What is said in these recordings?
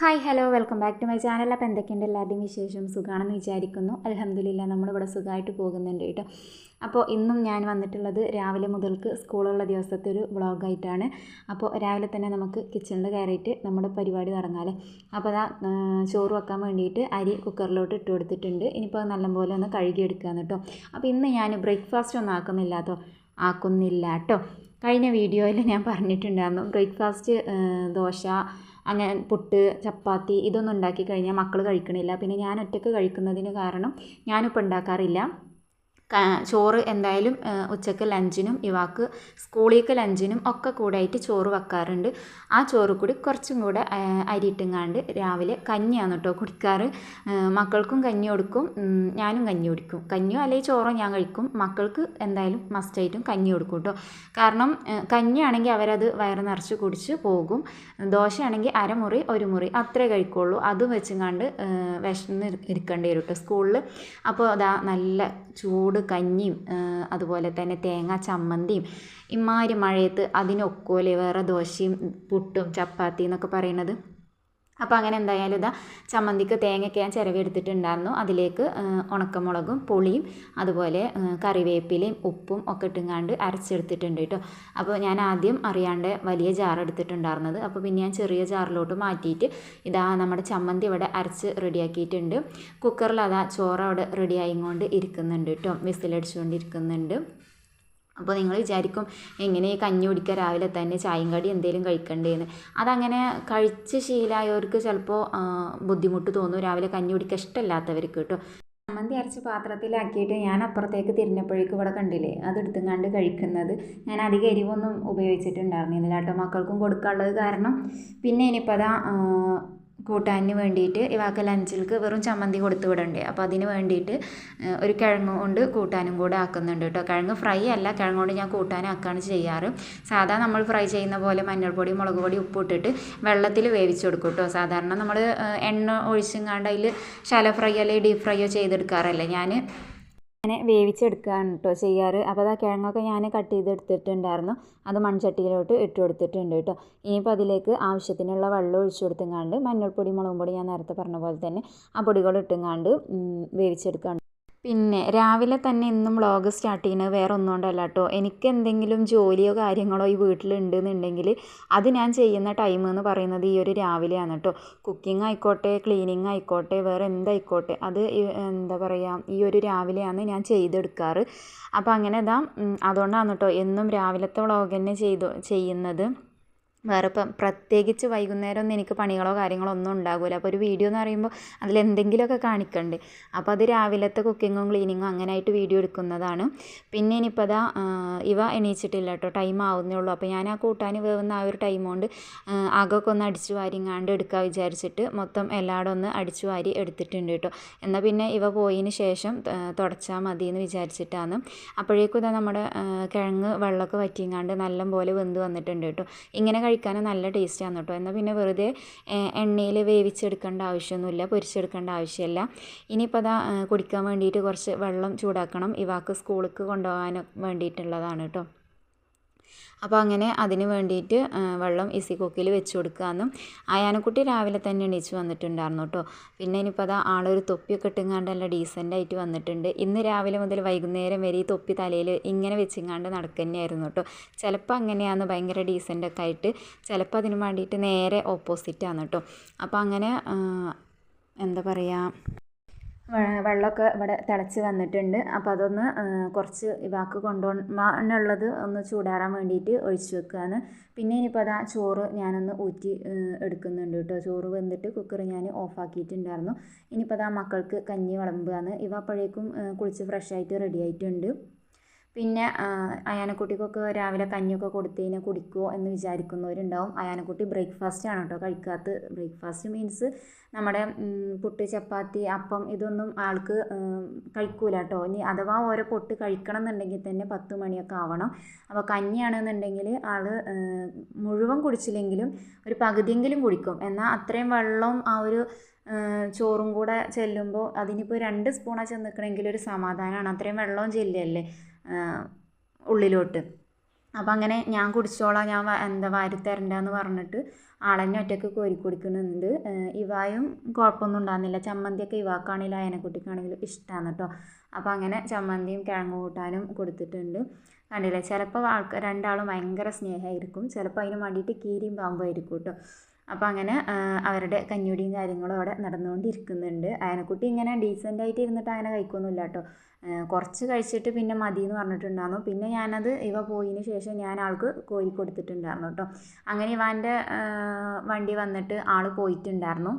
Hi hello welcome back to my channel അപ്പോൾ എന്തൊക്കെയുണ്ട് എല്ലാവരുടെയും വിശേഷം? സുഖമാണെന്ന് വിചാരിക്കുന്നു. അലഹമ്മദില്ല നമ്മളിവിടെ സുഖമായിട്ട് പോകുന്നുണ്ട് കേട്ടോ. അപ്പോൾ ഇന്നും ഞാൻ വന്നിട്ടുള്ളത് രാവിലെ മുതൽക്ക് സ്കൂളുള്ള ദിവസത്തെ ഒരു വ്ളോഗായിട്ടാണ്. അപ്പോൾ രാവിലെ തന്നെ നമുക്ക് കിച്ചണിൽ കയറിയിട്ട് നമ്മുടെ പരിപാടി തുടങ്ങാമല്ലേ അപ്പോൾ അതാ ചോറ് വെക്കാൻ വേണ്ടിയിട്ട് അരി കുക്കറിലോട്ട് ഇട്ട് കൊടുത്തിട്ടുണ്ട്. ഇനിയിപ്പോൾ നല്ലപോലെ ഒന്ന് കഴുകിയെടുക്കുകയാണ് കേട്ടോ. അപ്പോൾ ഇന്ന് ഞാൻ ബ്രേക്ക്ഫാസ്റ്റ് ഒന്നും ആക്കുന്നില്ല ആക്കുന്നില്ല കേട്ടോ. കഴിഞ്ഞ വീഡിയോയിൽ ഞാൻ പറഞ്ഞിട്ടുണ്ടായിരുന്നു ബ്രേക്ക്ഫാസ്റ്റ് ദോശ അങ്ങനെ പുട്ട് ചപ്പാത്തി ഇതൊന്നും ഉണ്ടാക്കി കഴിഞ്ഞാൽ മക്കൾ കഴിക്കണില്ല. പിന്നെ ഞാൻ ഒറ്റയ്ക്ക് കഴിക്കുന്നതിന് കാരണം ഞാനിപ്പോൾ ഉണ്ടാക്കാറില്ല. ചോറ് എന്തായാലും ഉച്ചയ്ക്ക് ലഞ്ചിനും ഇവാക്ക് സ്കൂളിലേക്ക് ലഞ്ചിനും ഒക്കെ കൂടായിട്ട് ചോറ് വെക്കാറുണ്ട്. ആ ചോറ് കൂടി കുറച്ചും കൂടെ അരി ഇട്ടുങ്ങാണ്ട് രാവിലെ കഞ്ഞിയാണ് കേട്ടോ കുടിക്കാറ്. മക്കൾക്കും കഞ്ഞി കൊടുക്കും ഞാനും കഞ്ഞി കുടിക്കും. കഞ്ഞിയോ അല്ലെങ്കിൽ ചോറോ ഞാൻ കഴിക്കും. മക്കൾക്ക് എന്തായാലും മസ്റ്റായിട്ടും കഞ്ഞി കൊടുക്കും കേട്ടോ കാരണം കഞ്ഞിയാണെങ്കിൽ അവരത് വയറ് നിറച്ച് കുടിച്ച് പോകും. ദോശയാണെങ്കിൽ അരമുറി ഒരു മുറി അത്രേ കഴിക്കുള്ളൂ. അത് വെച്ചുങ്ങാണ്ട് വിശന്ന് ഇരിക്കേണ്ടി വരും കേട്ടോ സ്കൂളിൽ അപ്പോൾ അതാ നല്ല ചൂട് കഞ്ഞിയും അതുപോലെ തന്നെ തേങ്ങ ചമ്മന്തിയും. ഇമ്മാതിരി മഴയത്ത് അതിനൊക്കുമല്ലേ വേറെ ദോശയും പുട്ടും ചപ്പാത്തി എന്നൊക്കെ പറയണത് അപ്പോൾ അങ്ങനെ എന്തായാലും ഇതാ ചമ്മന്തിക്ക് തേങ്ങയൊക്കെ ഞാൻ ചിരവെടുത്തിട്ടുണ്ടായിരുന്നു അതിലേക്ക് ഉണക്കമുളകും പുളിയും അതുപോലെ കറിവേപ്പിലയും ഉപ്പും ഒക്കെ ഇട്ടുങ്ങാണ്ട് അരച്ചെടുത്തിട്ടുണ്ട് കേട്ടോ അപ്പോൾ ഞാൻ ആദ്യം അറിയാണ്ട് വലിയ ജാർ എടുത്തിട്ടുണ്ടായിരുന്നത്. അപ്പോൾ പിന്നെ ഞാൻ ചെറിയ ജാറിലോട്ട് മാറ്റിയിട്ട് ഇതാ നമ്മുടെ ചമ്മന്തി ഇവിടെ അരച്ച് റെഡിയാക്കിയിട്ടുണ്ട്. കുക്കറിൽ അതാ ചോറ് അവിടെ റെഡിയായി ആയിക്കൊണ്ട് ഇരിക്കുന്നുണ്ട് കേട്ടോ വിസിലടിച്ചുകൊണ്ടിരിക്കുന്നുണ്ട്. അപ്പോൾ നിങ്ങൾ വിചാരിക്കും എങ്ങനെ കഞ്ഞി കുടിക്കുക? രാവിലെ തന്നെ ചായയും കടി എന്തെങ്കിലും കഴിക്കണ്ടേന്ന്. അതങ്ങനെ കഴിച്ച് ശീലമായവർക്ക് ചിലപ്പോൾ ബുദ്ധിമുട്ട് തോന്നും. രാവിലെ കഞ്ഞി കുടിക്കുക ഇഷ്ടമില്ലാത്തവർക്ക് കേട്ടോ. ചമ്മന്തി അരച്ച് പാത്രത്തിലാക്കിയിട്ട് ഞാൻ അപ്പുറത്തേക്ക് തിരിഞ്ഞപ്പോഴേക്കും ഇവിടെ കണ്ടില്ലേ അത് എടുത്തുങ്ങാണ്ട് കഴിക്കുന്നത്. ഞാൻ അധികം എരിവൊന്നും ഉപയോഗിച്ചിട്ടുണ്ടായിരുന്നില്ല കേട്ടോ. മക്കൾക്കും കൊടുക്കാനുള്ളത് കാരണം. പിന്നെ ഇനിയിപ്പോൾ അതാ കൂട്ടാനിന് വേണ്ടിയിട്ട് ഇവാക്ക് ലഞ്ചിലേക്ക് വെറും ചമ്മന്തി കൊടുത്തു വിടണ്ടേ. അപ്പോൾ അതിന് വേണ്ടിയിട്ട് ഒരു കിഴങ്ങ് കൊണ്ട് കൂട്ടാനും കൂടെ ആക്കുന്നുണ്ട് കേട്ടോ. കിഴങ്ങ് ഫ്രൈ അല്ല കിഴങ്ങ് കൊണ്ട് ഞാൻ കൂട്ടാനാക്കുകയാണ് ചെയ്യാറ്. സാധാ നമ്മൾ ഫ്രൈ ചെയ്യുന്ന പോലെ മഞ്ഞൾപ്പൊടി മുളക് പൊടി ഉപ്പിട്ടിട്ട് വെള്ളത്തിൽ വേവിച്ച് കൊടുക്കും കേട്ടോ. സാധാരണ നമ്മൾ എണ്ണ ഒഴിച്ചെങ്ങാണ്ട് അതിൽ ശല ഫ്രൈ അല്ലെങ്കിൽ ഡീപ്പ് ഫ്രൈയോ ചെയ്തെടുക്കാറല്ലേ. ഞാൻ അങ്ങനെ വേവിച്ചെടുക്കുകയാണ് കേട്ടോ ചെയ്യാറ്. അപ്പോൾ ആ കിഴങ്ങൊക്കെ ഞാൻ കട്ട് ചെയ്തെടുത്തിട്ടുണ്ടായിരുന്നു. അത് മൺചട്ടിയിലോട്ട് ഇട്ട് കൊടുത്തിട്ടുണ്ട് കേട്ടോ ഇനിയിപ്പോൾ അതിലേക്ക് ആവശ്യത്തിനുള്ള വെള്ളം ഒഴിച്ചു കൊടുത്തുങ്ങാണ്ട് മഞ്ഞൾപ്പൊടി മുളകും പൊടി ഞാൻ നേരത്തെ പറഞ്ഞ പോലെ തന്നെ ആ പൊടികൾ ഇട്ടുങ്ങാണ്ട് വേവിച്ചെടുക്കുകയാണ് പിന്നെ രാവിലെ തന്നെ ഇന്നും വ്ളോഗ് സ്റ്റാർട്ട് ചെയ്യുന്നത് വേറെ ഒന്നും കൊണ്ടല്ല കേട്ടോ എനിക്ക് എന്തെങ്കിലും ജോലിയോ കാര്യങ്ങളോ ഈ വീട്ടിലുണ്ട് എന്നുണ്ടെങ്കിൽ അത് ഞാൻ ചെയ്യുന്ന ടൈം എന്ന് പറയുന്നത് ഈ ഒരു രാവിലെയാണ് കേട്ടോ കുക്കിംഗ് ആയിക്കോട്ടെ ക്ലീനിങ് ആയിക്കോട്ടെ വേറെ എന്തായിക്കോട്ടെ അത് എന്താ പറയുക ഈ ഒരു രാവിലെയാണ് ഞാൻ ചെയ്തെടുക്കാറ്. അപ്പോൾ അങ്ങനെ ഇതാ അതുകൊണ്ടാണ് കേട്ടോ എന്നും രാവിലത്തെ വ്ളോഗ് തന്നെ ചെയ്തു ചെയ്യുന്നത്. വേറെ ഇപ്പം പ്രത്യേകിച്ച് വൈകുന്നേരം ഒന്നും എനിക്ക് പണികളോ കാര്യങ്ങളോ ഒന്നും ഉണ്ടാകില്ല അപ്പോൾ ഒരു വീഡിയോ എന്ന് പറയുമ്പോൾ അതിൽ എന്തെങ്കിലുമൊക്കെ കാണിക്കണ്ടേ. അപ്പോൾ അത് രാവിലത്തെ കുക്കിങ്ങും ക്ലീനിങ്ങും അങ്ങനെയായിട്ട് വീഡിയോ എടുക്കുന്നതാണ്. പിന്നെ ഇനിയിപ്പോൾ അതാ ഇവ എണീച്ചിട്ടില്ല കേട്ടോ. ടൈം ആവുന്നേ ഉള്ളൂ. അപ്പോൾ ഞാൻ ആ കൂട്ടാൻ വേവുന്ന ആ ഒരു ടൈം കൊണ്ട് അകമൊക്കെ ഒന്ന് അടിച്ചു വാരിങ്ങാണ്ട് എടുക്കാൻ വിചാരിച്ചിട്ട് മൊത്തം എല്ലായിടും ഒന്ന് അടിച്ചു വാരി എടുത്തിട്ടുണ്ട് കേട്ടോ. എന്നാൽ പിന്നെ ഇവ പോയതിന് ശേഷം തുടച്ചാൽ മതി എന്ന് വിചാരിച്ചിട്ടാണ്. അപ്പോഴേക്കും ഇതാ നമ്മുടെ കിഴങ്ങ് വെള്ളമൊക്കെ വറ്റിങ്ങാണ്ട് നല്ലപോലെ വെന്ത് വന്നിട്ടുണ്ട് കേട്ടോ. ഇങ്ങനെ കഴിക്കാൻ നല്ല ടേസ്റ്റാണ് കേട്ടോ എന്നാൽ പിന്നെ വെറുതെ എണ്ണയിൽ വേവിച്ചെടുക്കേണ്ട ആവശ്യമൊന്നുമില്ല പൊരിച്ചെടുക്കേണ്ട ആവശ്യമില്ല. ഇനിയിപ്പോൾ അതാ കുടിക്കാൻ വേണ്ടിയിട്ട് കുറച്ച് വെള്ളം ചൂടാക്കണം. ഇവാക്ക് സ്കൂളിലേക്ക് കൊണ്ടുപോകാൻ വേണ്ടിയിട്ടുള്ളതാണ് കേട്ടോ അപ്പോൾ അങ്ങനെ അതിന് വേണ്ടിയിട്ട് വെള്ളം ഇസി കുക്കിൽ വെച്ച് കൊടുക്കാമെന്നും ആയാനക്കുട്ടി രാവിലെ തന്നെ എണീച്ച് വന്നിട്ടുണ്ടായിരുന്നു കേട്ടോ. പിന്നെ ഇനിയിപ്പോൾ അത് ആളൊരു തൊപ്പിയൊക്കെ ഇട്ടുങ്ങാണ്ട് നല്ല ഡീസന്റായിട്ട് വന്നിട്ടുണ്ട്. ഇന്ന് രാവിലെ മുതൽ വൈകുന്നേരം വരെ ഈ തൊപ്പി തലയിൽ ഇങ്ങനെ വെച്ചിങ്ങാണ്ട് നടക്കുന്നതായിരുന്നു കേട്ടോ. ചിലപ്പോൾ അങ്ങനെയാണ് ഭയങ്കര ഡീസന്റൊക്കെ ആയിട്ട് ചിലപ്പോൾ അതിന് വേണ്ടിയിട്ട് നേരെ ഓപ്പോസിറ്റാണ് കേട്ടോ. അപ്പോൾ അങ്ങനെ എന്താ പറയുക വെള്ളമൊക്കെ ഇവിടെ തിളച്ച് വന്നിട്ടുണ്ട്. അപ്പോൾ അതൊന്ന് കുറച്ച് ഇവാക്ക് കൊണ്ടുപോകാനുള്ളത് ഒന്ന് ചൂടാറാൻ വേണ്ടിയിട്ട് ഒഴിച്ച് വെക്കുകയാണ് പിന്നെ ഇനിയിപ്പോൾ അതാ ചോറ് ഞാനൊന്ന് ഊറ്റി എടുക്കുന്നുണ്ട് കേട്ടോ. ചോറ് വെന്തിട്ട് കുക്കർ ഞാൻ ഓഫാക്കിയിട്ടുണ്ടായിരുന്നു ഇനിയിപ്പോൾ അതാ മക്കൾക്ക് കഞ്ഞി വിളമ്പുകയാണ് ഇവ അപ്പോഴേക്കും കുളിച്ച് ഫ്രഷായിട്ട് റെഡി ആയിട്ടുണ്ട്. പിന്നെ അയാനക്കുട്ടിക്കൊക്കെ രാവിലെ കഞ്ഞിയൊക്കെ കൊടുത്തു കഴിഞ്ഞാൽ കുടിക്കുമോ എന്ന് വിചാരിക്കുന്നവരുണ്ടാവും. അയാനക്കുട്ടി ബ്രേക്ക്ഫാസ്റ്റ് ആണ് കേട്ടോ കഴിക്കാത്ത. ബ്രേക്ക്ഫാസ്റ്റ് മീൻസ് നമ്മുടെ പുട്ട് ചപ്പാത്തി അപ്പം ഇതൊന്നും ആൾക്ക് കഴിക്കൂല കേട്ടോ ഇനി അഥവാ ഓരോ പൊട്ട് കഴിക്കണം എന്നുണ്ടെങ്കിൽ തന്നെ പത്ത് മണിയൊക്കെ ആവണം. അപ്പോൾ കഞ്ഞിയാണെന്നുണ്ടെങ്കിൽ ആൾ മുഴുവൻ കുടിച്ചില്ലെങ്കിലും ഒരു പകുതിയെങ്കിലും കുടിക്കും. എന്നാൽ അത്രയും വെള്ളം ആ ഒരു ചോറും കൂടെ ചെല്ലുമ്പോൾ അതിനിപ്പോൾ രണ്ട് സ്പൂണാണ് ചെന്നിക്കണമെങ്കിൽ ഒരു സമാധാനമാണ് അത്രയും വെള്ളവും ചെല്ലല്ലേ ഉള്ളിലോട്ട്. അപ്പം അങ്ങനെ ഞാൻ കുടിച്ചോളാം ഞാൻ എന്താ വാരി തരണ്ടെന്ന് പറഞ്ഞിട്ട് ആളെന്നെ ഒറ്റയ്ക്ക് കോരി കുടിക്കുന്നുണ്ട് ഇവായും കുഴപ്പമൊന്നും ഉണ്ടാകുന്നില്ല ചമ്മന്തിയൊക്കെ ഇവാക്കാണെങ്കിലും അയനക്കുട്ടിക്കാണെങ്കിലും ഇഷ്ടമാണ് കേട്ടോ അപ്പോൾ അങ്ങനെ ചമ്മന്തിയും കിഴങ്ങ് കൂട്ടാനും കൊടുത്തിട്ടുണ്ട്. കണ്ടില്ലേ? ചിലപ്പോൾ ആൾക്ക് രണ്ടാളും ഭയങ്കര സ്നേഹമായിരിക്കും ചിലപ്പോൾ അതിന് വേണ്ടിയിട്ട് കീരിയും പാമ്പായിരിക്കും കേട്ടോ അപ്പോൾ അങ്ങനെ അവരുടെ കഞ്ഞുടിയും കാര്യങ്ങളും അവിടെ നടന്നുകൊണ്ടിരിക്കുന്നുണ്ട്. അയനക്കുട്ടി ഇങ്ങനെ ഡീസന്റ് ആയിട്ട് ഇരുന്നിട്ട് അങ്ങനെ കഴിക്കൊന്നുമില്ല കേട്ടോ കുറച്ച് കഴിച്ചിട്ട് പിന്നെ മതി എന്ന് പറഞ്ഞിട്ടുണ്ടായിരുന്നു പിന്നെ ഞാനത് ഇവ പോയതിന് ശേഷം ഞാൻ ആൾക്ക് കോരി കൊടുത്തിട്ടുണ്ടായിരുന്നു കേട്ടോ അങ്ങനെ ഇവാന്റെ വണ്ടി വന്നിട്ട് ആൾ പോയിട്ടുണ്ടായിരുന്നു.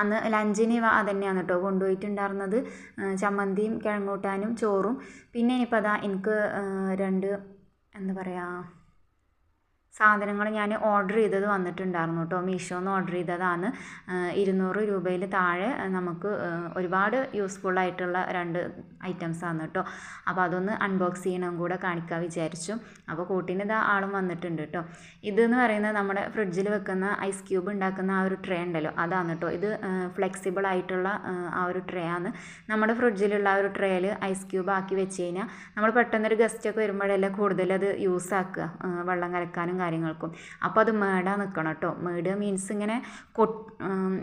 അന്ന് ലഞ്ചിന് ഇവ അതന്നെയാണ് കേട്ടോ കൊണ്ടുപോയിട്ടുണ്ടായിരുന്നത്. ചമ്മന്തിയും കിഴങ്ങൂട്ടാനും ചോറും. പിന്നെ ഇനിയിപ്പോൾ അതാ എനിക്ക് രണ്ട് എന്താ പറയുക സാധനങ്ങൾ ഞാൻ ഓർഡർ ചെയ്തത് വന്നിട്ടുണ്ടായിരുന്നു കേട്ടോ. മീഷോന്ന് ഓർഡർ ചെയ്തതാണ്. ഇരുന്നൂറ് രൂപയിൽ താഴെ നമുക്ക് ഒരുപാട് യൂസ്ഫുൾ ആയിട്ടുള്ള രണ്ട് ഐറ്റംസ് ആണ് കേട്ടോ. അപ്പോൾ അതൊന്ന് അൺബോക്സ് ചെയ്യണം കൂടെ കാണിക്കാൻ വിചാരിച്ചു. അപ്പോൾ കൂട്ടിന് ഇതാ ആളും വന്നിട്ടുണ്ട് കേട്ടോ. ഇതെന്ന് പറയുന്നത് നമ്മുടെ ഫ്രിഡ്ജിൽ വെക്കുന്ന ഐസ് ക്യൂബ് ഉണ്ടാക്കുന്ന ആ ഒരു ട്രേ ഉണ്ടല്ലോ. അതാണ് കേട്ടോ. ഇത് ഫ്ലെക്സിബിൾ ആയിട്ടുള്ള ആ, ഒരു ട്രേ ആണ്. നമ്മുടെ ഫ്രിഡ്ജിലുള്ള ആ ഒരു ട്രേയിൽ ഐസ് ക്യൂബ് ആക്കി വെച്ച് കഴിഞ്ഞാൽ നമ്മൾ പെട്ടെന്നൊരു ഗസ്റ്റൊക്കെ വരുമ്പോഴല്ലേ കൂടുതലത് യൂസ് ആക്കുക. വെള്ളം കലക്കാനും കാര്യങ്ങൾക്കും. അപ്പോൾ അത് മേടാൻ നിൽക്കണം കേട്ടോ മേട് മീൻസ് ഇങ്ങനെ കൊ ഉം,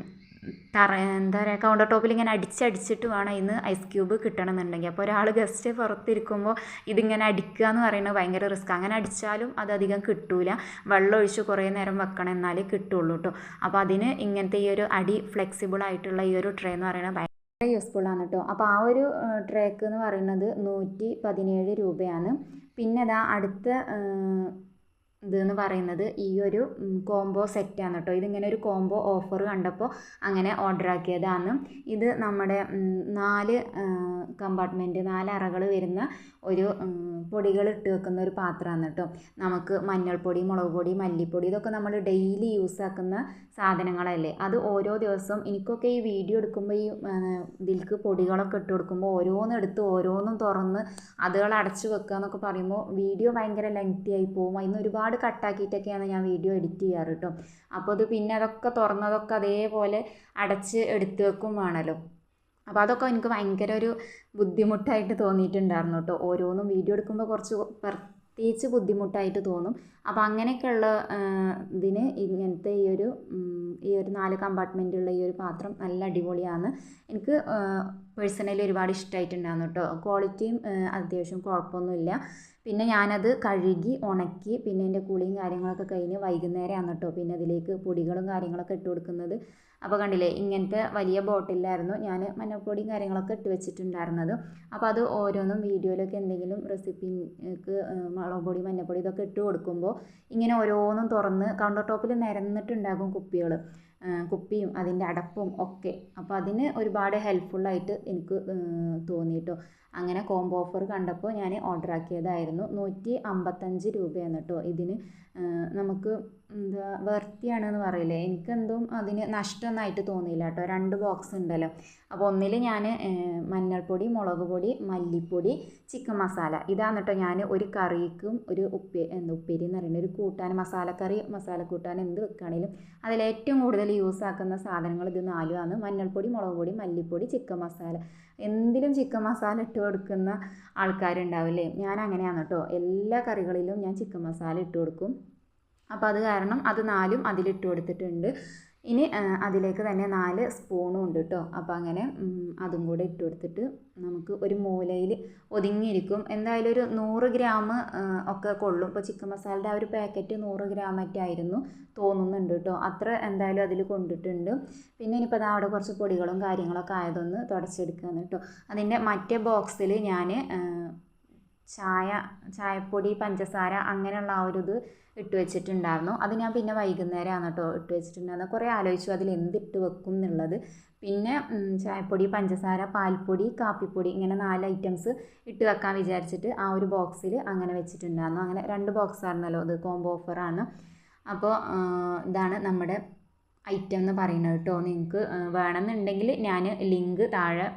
തറ എന്താ പറയുക കൗണ്ടർ ടോപ്പിൽ ഇങ്ങനെ അടിച്ചടിച്ചിട്ട് വേണം ഇന്ന് ഐസ് ക്യൂബ് കിട്ടണമെന്നുണ്ടെങ്കിൽ. അപ്പോൾ ഒരാൾ ഗസ്റ്റ് പുറത്തിരിക്കുമ്പോൾ ഇതിങ്ങനെ അടിക്കുക എന്ന് പറയുന്നത് ഭയങ്കര റിസ്ക് അങ്ങനെ അടിച്ചാലും അത് അധികം കിട്ടൂല. വെള്ളം ഒഴിച്ച് കുറേ നേരം വെക്കണം എന്നാലേ കിട്ടുള്ളൂ കേട്ടോ അപ്പോൾ അതിന് ഇങ്ങനത്തെ ഈ ഒരു അടി ഫ്ലെക്സിബിൾ ആയിട്ടുള്ള ഈ ഒരു ട്രേ എന്ന് പറയുന്നത് ഭയങ്കര യൂസ്ഫുൾ ആണ് കേട്ടോ അപ്പോൾ ആ ഒരു ട്രേക്ക് എന്ന് പറയുന്നത് നൂറ്റി പതിനേഴ് രൂപയാണ്. പിന്നെ അതാ അടുത്ത ഇതെന്ന് പറയുന്നത് ഈ ഒരു കോംബോ സെറ്റാണ് കേട്ടോ. ഇതിങ്ങനെ ഒരു കോംബോ ഓഫർ കണ്ടപ്പോൾ അങ്ങനെ ഓർഡർ ആക്കിയതാണ് ഇത് നമ്മുടെ നാല് കമ്പാർട്ട്മെന്റ് നാല് അറകൾ വരുന്ന ഒരു പൊടികൾ ഇട്ട് വെക്കുന്ന ഒരു പാത്രമാണ് കേട്ടോ. നമുക്ക് മഞ്ഞൾപ്പൊടി മുളക് പൊടി മല്ലിപ്പൊടി ഇതൊക്കെ നമ്മൾ ഡെയിലി യൂസ് ആക്കുന്ന സാധനങ്ങളല്ലേ. അത് ഓരോ ദിവസവും എനിക്കൊക്കെ ഈ വീഡിയോ എടുക്കുമ്പോൾ ഈ ഇതിൽക്ക് പൊടികളൊക്കെ ഇട്ട് കൊടുക്കുമ്പോൾ ഓരോന്നും എടുത്ത് ഓരോന്നും തുറന്ന് അതുകൾ അടച്ചു വെക്കുക എന്നൊക്കെ പറയുമ്പോൾ വീഡിയോ ഭയങ്കര ലെങ്തി ആയി പോകും. അതിന് ഒരുപാട് കട്ടാക്കിയിട്ടൊക്കെയാണ് ഞാൻ വീഡിയോ എഡിറ്റ് ചെയ്യാറ് കേട്ടോ. അപ്പോൾ അത് പിന്നെ അതൊക്കെ തുറന്നതൊക്കെ അതേപോലെ അടച്ച് എടുത്ത് വെക്കും വേണമല്ലോ അപ്പോൾ അതൊക്കെ എനിക്ക് ഭയങ്കര ഒരു ബുദ്ധിമുട്ടായിട്ട് തോന്നിയിട്ടുണ്ടായിരുന്നു കേട്ടോ. ഓരോന്നും വീഡിയോ എടുക്കുമ്പോൾ കുറച്ച് പ്രത്യേകിച്ച് ബുദ്ധിമുട്ടായിട്ട് തോന്നും. അപ്പോൾ അങ്ങനെയൊക്കെയുള്ള ഇതിന് ഇങ്ങനത്തെ ഈ ഒരു ഈ ഒരു നാല് കമ്പാർട്ട്മെന്റുള്ള ഈ ഒരു പാത്രം നല്ല അടിപൊളിയാണ്. എനിക്ക് പേഴ്സണലി ഒരുപാട് ഇഷ്ടമായിട്ടുണ്ടായിരുന്നു കേട്ടോ. ക്വാളിറ്റിയും അത്യാവശ്യം കുഴപ്പമൊന്നുമില്ല. പിന്നെ ഞാനത് കഴുകി ഉണക്കി പിന്നെ എന്റെ കുളിയും കാര്യങ്ങളൊക്കെ കഴിഞ്ഞ് വൈകുന്നേരമാണ് കേട്ടോ പിന്നെ അതിലേക്ക് പൊടികളും കാര്യങ്ങളൊക്കെ ഇട്ട് കൊടുക്കുന്നത്. അപ്പോൾ കണ്ടില്ലേ ഇങ്ങനത്തെ വലിയ ബോട്ടിലായിരുന്നു ഞാൻ മഞ്ഞൾപ്പൊടിയും കാര്യങ്ങളൊക്കെ ഇട്ട് വെച്ചിട്ടുണ്ടായിരുന്നത്. അപ്പോൾ അത് ഓരോന്നും വീഡിയോയിലൊക്കെ എന്തെങ്കിലും റെസിപ്പിക്ക് മുളക് പൊടി മഞ്ഞൾപ്പൊടി ഇതൊക്കെ ഇട്ട് കൊടുക്കുമ്പോൾ ഇങ്ങനെ ഓരോന്നും തുറന്ന് കൗണ്ടർ ടോപ്പിൽ നിരന്നിട്ടുണ്ടാകും കുപ്പികൾ കുപ്പിയും അതിന്റെ അടപ്പും ഒക്കെ. അപ്പോൾ അതിന് ഒരുപാട് ഹെൽപ്ഫുള്ളായിട്ട് എനിക്ക് തോന്നി കേട്ടോ അങ്ങനെ കോംബോ ഓഫർ കണ്ടപ്പോൾ ഞാൻ ഓർഡർ ആക്കിയതായിരുന്നു നൂറ്റി അമ്പത്തഞ്ച് രൂപയാണ് കേട്ടോ ഇതിന്. നമുക്ക് എന്താ വെർത്തിയാണെന്ന് പറയില്ലേ? എനിക്കെന്തും അതിന് നഷ്ടമൊന്നായിട്ട് തോന്നിയില്ല കേട്ടോ. രണ്ട് ബോക്സ് ഉണ്ടല്ലോ. അപ്പോൾ ഒന്നിൽ ഞാൻ മഞ്ഞൾപ്പൊടി മുളക് പൊടി മല്ലിപ്പൊടി ചിക്കൻ മസാല ഇതാണ് കേട്ടോ ഞാൻ ഒരു കറിക്കും ഒരു ഉപ്പേ എന്താ ഉപ്പേരി എന്ന് പറയുന്നത് ഒരു കൂട്ടാൻ മസാലക്കറി മസാല കൂട്ടാൻ എന്ത് വെക്കുകയാണെങ്കിലും അതിൽ ഏറ്റവും കൂടുതൽ യൂസ് ആക്കുന്ന സാധനങ്ങൾ ഇത് നാലുമാണ് മഞ്ഞൾപ്പൊടി മുളക് പൊടി മല്ലിപ്പൊടി ചിക്കൻ മസാല എന്തിലും ചിക്കൻ മസാല ഇട്ട് കൊടുക്കുന്ന ആൾക്കാരുണ്ടാവില്ലേ? ഞാൻ അങ്ങനെയാണ് കേട്ടോ. എല്ലാ കറികളിലും ഞാൻ ചിക്കൻ മസാല ഇട്ട് കൊടുക്കും. അപ്പോൾ അത് കാരണം അത് നാലും അതിലിട്ട് കൊടുത്തിട്ടുണ്ട്. ഇനി അതിലേക്ക് തന്നെ നാല് സ്പൂണും ഉണ്ട് കേട്ടോ അപ്പോൾ അങ്ങനെ അതും കൂടെ ഇട്ട് കൊടുത്തിട്ട് നമുക്ക് ഒരു മൂലയിൽ ഒതുങ്ങിയിരിക്കും. എന്തായാലും ഒരു നൂറ് ഗ്രാം ഒക്കെ കൊള്ളും. ഇപ്പോൾ ചിക്കൻ മസാലയുടെ ആ ഒരു പാക്കറ്റ് നൂറ് ആയിരുന്നു തോന്നുന്നുണ്ട് കേട്ടോ അത്ര എന്തായാലും അതിൽ കൊണ്ടിട്ടുണ്ട്. പിന്നെ ഇനിയിപ്പോൾ അത് അവിടെ കുറച്ച് പൊടികളും കാര്യങ്ങളൊക്കെ ആയതൊന്ന് തുടച്ചെടുക്കുകയാണ് കേട്ടോ അതിന്റെ മറ്റേ ബോക്സിൽ ഞാൻ ചായ ചായപ്പൊടി പഞ്ചസാര അങ്ങനെയുള്ള ആ ഒരു ഇത് ഇട്ട് വെച്ചിട്ടുണ്ടായിരുന്നു. അത് ഞാൻ പിന്നെ വൈകുന്നേരമാണ് കേട്ടോ ഇട്ട് വെച്ചിട്ടുണ്ടായിരുന്നത്. കുറേ ആലോചിച്ചു അതിൽ എന്തിട്ട് വെക്കും എന്നുള്ളത്. പിന്നെ ചായപ്പൊടി പഞ്ചസാര പാൽപ്പൊടി കാപ്പിപ്പൊടി ഇങ്ങനെ നാല് ഐറ്റംസ് ഇട്ട് വെക്കാൻ വിചാരിച്ചിട്ട് ആ ഒരു ബോക്സിൽ അങ്ങനെ വെച്ചിട്ടുണ്ടായിരുന്നു. അങ്ങനെ രണ്ട് ബോക്സ് ആയിരുന്നല്ലോ അത് കോംബോ ഓഫറാണ്. അപ്പോൾ ഇതാണ് നമ്മുടെ ഐറ്റം എന്ന് പറയുന്നത് കേട്ടോ. നിങ്ങൾക്ക് വേണമെന്നുണ്ടെങ്കിൽ ഞാൻ ലിങ്ക് താഴെ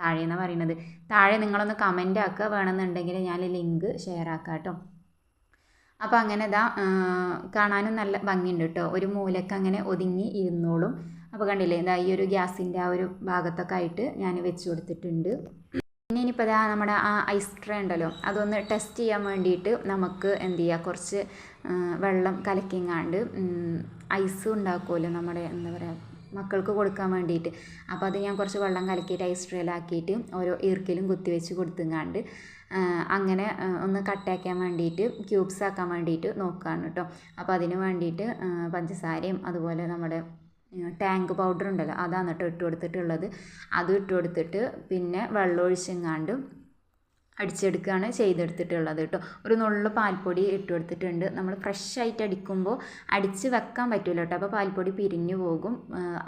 താഴെ എന്നാണ് പറയുന്നത്? താഴെ നിങ്ങളൊന്ന് കമന്റ് ആക്കുക. വേണമെന്നുണ്ടെങ്കിൽ ഞാൻ ലിങ്ക് ഷെയർ ആക്കാം കേട്ടോ. അപ്പോൾ അങ്ങനെ ഇതാ കാണാനും നല്ല ഭംഗിയുണ്ട് കേട്ടോ ഒരു മൂലക്ക് അങ്ങനെ ഒതുങ്ങി ഇരുന്നോളും. അപ്പോൾ കണ്ടില്ലേ ഇതാ ഈ ഒരു ഗ്യാസിന്റെ ആ ഒരു ഭാഗത്തൊക്കെ ആയിട്ട് ഞാൻ വെച്ച് കൊടുത്തിട്ടുണ്ട്. പിന്നെ ഇനിയിപ്പോൾ ഇതാ നമ്മുടെ ആ ഐസ് ട്രേ ഉണ്ടല്ലോ അതൊന്ന് ടെസ്റ്റ് ചെയ്യാൻ വേണ്ടിയിട്ട് നമുക്ക് എന്ത് ചെയ്യുക കുറച്ച് വെള്ളം കലക്കിങ്ങാണ്ട് ഐസ് ഉണ്ടാക്കുമല്ലോ നമ്മുടെ എന്താ പറയുക മക്കൾക്ക് കൊടുക്കാൻ വേണ്ടിയിട്ട്. അപ്പോൾ അത് ഞാൻ കുറച്ച് വെള്ളം കലക്കിയിട്ട് ഐസ് ട്രേയിലാക്കിയിട്ട് ഓരോ ഈർക്കിലും കുത്തി വെച്ച് കൊടുത്തുങ്ങാണ്ട് അങ്ങനെ ഒന്ന് കട്ടാക്കാൻ വേണ്ടിയിട്ട് ക്യൂബ്സ് ആക്കാൻ വേണ്ടിയിട്ട് നോക്കുകയാണ് കേട്ടോ അപ്പോൾ അതിന് വേണ്ടിയിട്ട് പഞ്ചസാരയും അതുപോലെ നമ്മുടെ ടാങ്ക് പൗഡർ ഉണ്ടല്ലോ അതാണ് കേട്ടോ ഇട്ട് കൊടുത്തിട്ടുള്ളത്. അതും ഇട്ട് കൊടുത്തിട്ട് പിന്നെ വെള്ളം ഒഴിച്ചെങ്ങാണ്ട് അടിച്ചെടുക്കുകയാണ് ചെയ്തെടുത്തിട്ടുള്ളത് കേട്ടോ. ഒരു നുള്ളു പാൽപ്പൊടി ഇട്ട് കൊടുത്തിട്ടുണ്ട് നമ്മൾ ഫ്രഷ് ആയിട്ട് അടിക്കുമ്പോൾ അടിച്ച് വെക്കാൻ പറ്റില്ല കേട്ടോ. അപ്പോൾ പാൽപ്പൊടി പിരിഞ്ഞു പോകും.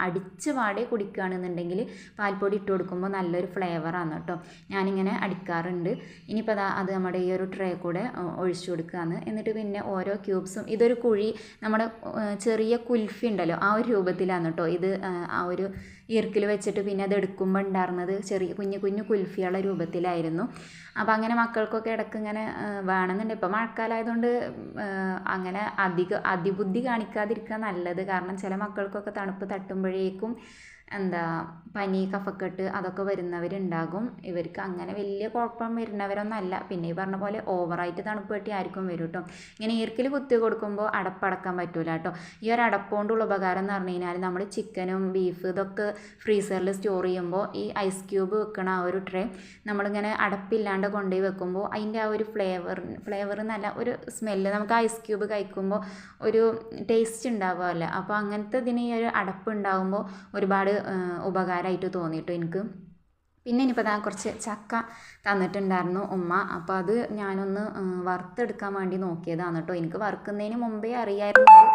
അടിച്ച് പാടെ കുടിക്കുകയാണെന്നുണ്ടെങ്കിൽ പാൽപ്പൊടി ഇട്ട് കൊടുക്കുമ്പോൾ നല്ലൊരു ഫ്ലേവറാണ് കേട്ടോ. ഞാനിങ്ങനെ അടിക്കാറുണ്ട്. ഇനിയിപ്പോൾ അതാ അത് നമ്മുടെ ഈ ഒരു ട്രേ കൂടെ ഒഴിച്ചു കൊടുക്കുകയാണ്. എന്നിട്ട് പിന്നെ ഓരോ ക്യൂബ്സും ഇതൊരു കുഴി നമ്മുടെ ചെറിയ കുൽഫി ഉണ്ടല്ലോ ആ ഒരു രൂപത്തിലാണ് കേട്ടോ. ഇത് ആ ഒരു ഈർക്കിൽ വെച്ചിട്ട് പിന്നെ അത് എടുക്കുമ്പോൾ ഉണ്ടായിരുന്നത് ചെറിയ കുഞ്ഞു കുഞ്ഞു കുൽഫിയുള്ള രൂപത്തിലായിരുന്നു. അപ്പോൾ അങ്ങനെ മക്കൾക്കൊക്കെ ഇടയ്ക്ക് ഇങ്ങനെ വേണമെന്നുണ്ട്. ഇപ്പോൾ മഴക്കാലമായതുകൊണ്ട് അങ്ങനെ അധിക അതിബുദ്ധി കാണിക്കാതിരിക്കുക നല്ലത്. കാരണം ചില മക്കൾക്കൊക്കെ തണുപ്പ് തട്ടുമ്പോഴേക്കും എന്താ പനി കഫക്കെട്ട് അതൊക്കെ വരുന്നവരുണ്ടാകും. ഇവർക്ക് അങ്ങനെ വലിയ കുഴപ്പം വരുന്നവരൊന്നും അല്ല പിന്നെ ഈ പറഞ്ഞ പോലെ ഓവറായിട്ട് തണുപ്പ് കെട്ടി ആർക്കും വരും കേട്ടോ ഇങ്ങനെ ഈർക്കിൽ കുത്തി കൊടുക്കുമ്പോൾ അടപ്പടക്കാൻ പറ്റൂല കേട്ടോ ഈ ഒരു അടപ്പുകൊണ്ടുള്ള ഉപകാരം എന്ന് പറഞ്ഞു കഴിഞ്ഞാൽ നമ്മൾ ചിക്കനും ബീഫ് ഇതൊക്കെ ഫ്രീസറിൽ സ്റ്റോർ ചെയ്യുമ്പോൾ ഈ ഐസ് ക്യൂബ് വെക്കണ ആ ഒരു ട്രേ നമ്മളിങ്ങനെ അടപ്പില്ലാണ്ട് കൊണ്ടുപോയി വെക്കുമ്പോൾ അതിന്റെ ആ ഒരു ഫ്ലേവർ ഫ്ലേവർ എന്നല്ല ഒരു സ്മെല്ല് നമുക്ക് ഐസ് ക്യൂബ് കഴിക്കുമ്പോൾ ഒരു ടേസ്റ്റ് ഉണ്ടാവുമല്ലോ അപ്പോൾ അങ്ങനത്തെ ഇതിന് ഈ ഒരു അടപ്പ് ഉണ്ടാകുമ്പോൾ ഒരുപാട് ഉപകാരമായിട്ട് തോന്നിയിട്ടു എനിക്ക്. പിന്നെ ഇനിയിപ്പോൾ ഞാൻ കുറച്ച് ചക്ക തന്നിട്ടുണ്ടായിരുന്നു ഉമ്മ. അപ്പോൾ അത് ഞാനൊന്ന് വറുത്തെടുക്കാൻ വേണ്ടി നോക്കിയതാണ് കേട്ടോ. എനിക്ക് വറുക്കുന്നതിന് മുമ്പേ അറിയായിരുന്നു അത്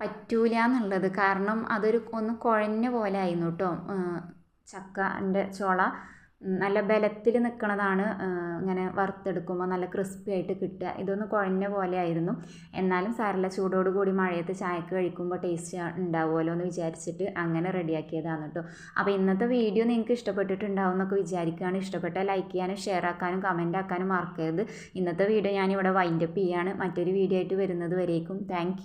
പറ്റൂല എന്നുള്ളത്. കാരണം അതൊരു ഒന്ന് കുഴഞ്ഞ പോലെ ആയിരുന്നു കേട്ടോ. ചക്കന്റെ ചോള. നല്ല ബലത്തിൽ നിൽക്കുന്നതാണ് ഇങ്ങനെ വറുത്തെടുക്കുമ്പോൾ നല്ല ക്രിസ്പി ആയിട്ട് കിട്ടുക. ഇതൊന്ന് കുഴഞ്ഞ പോലെ ആയിരുന്നു. എന്നാലും ചൂടോട് കൂടി മഴയത്ത് ചായക്ക് കഴിക്കുമ്പോൾ ടേസ്റ്റ് ഉണ്ടാവുമല്ലോ എന്ന് വിചാരിച്ചിട്ട് അങ്ങനെ റെഡിയാക്കിയതാണ് കേട്ടോ അപ്പോൾ ഇന്നത്തെ വീഡിയോ നിങ്ങൾക്ക് ഇഷ്ടപ്പെട്ടിട്ടുണ്ടാവും എന്നൊക്കെ വിചാരിക്കുകയാണ്. ഇഷ്ടപ്പെട്ടാൽ ലൈക്ക് ചെയ്യാനും ഷെയർ ആക്കാനും കമന്റ് ആക്കാനും മറക്കരുത്. ഇന്നത്തെ വീഡിയോ ഞാനിവിടെ വൈൻഡപ്പ് ചെയ്യാണ്. മറ്റൊരു വീഡിയോ ആയിട്ട് വരുന്നത് വരേക്കും. താങ്ക്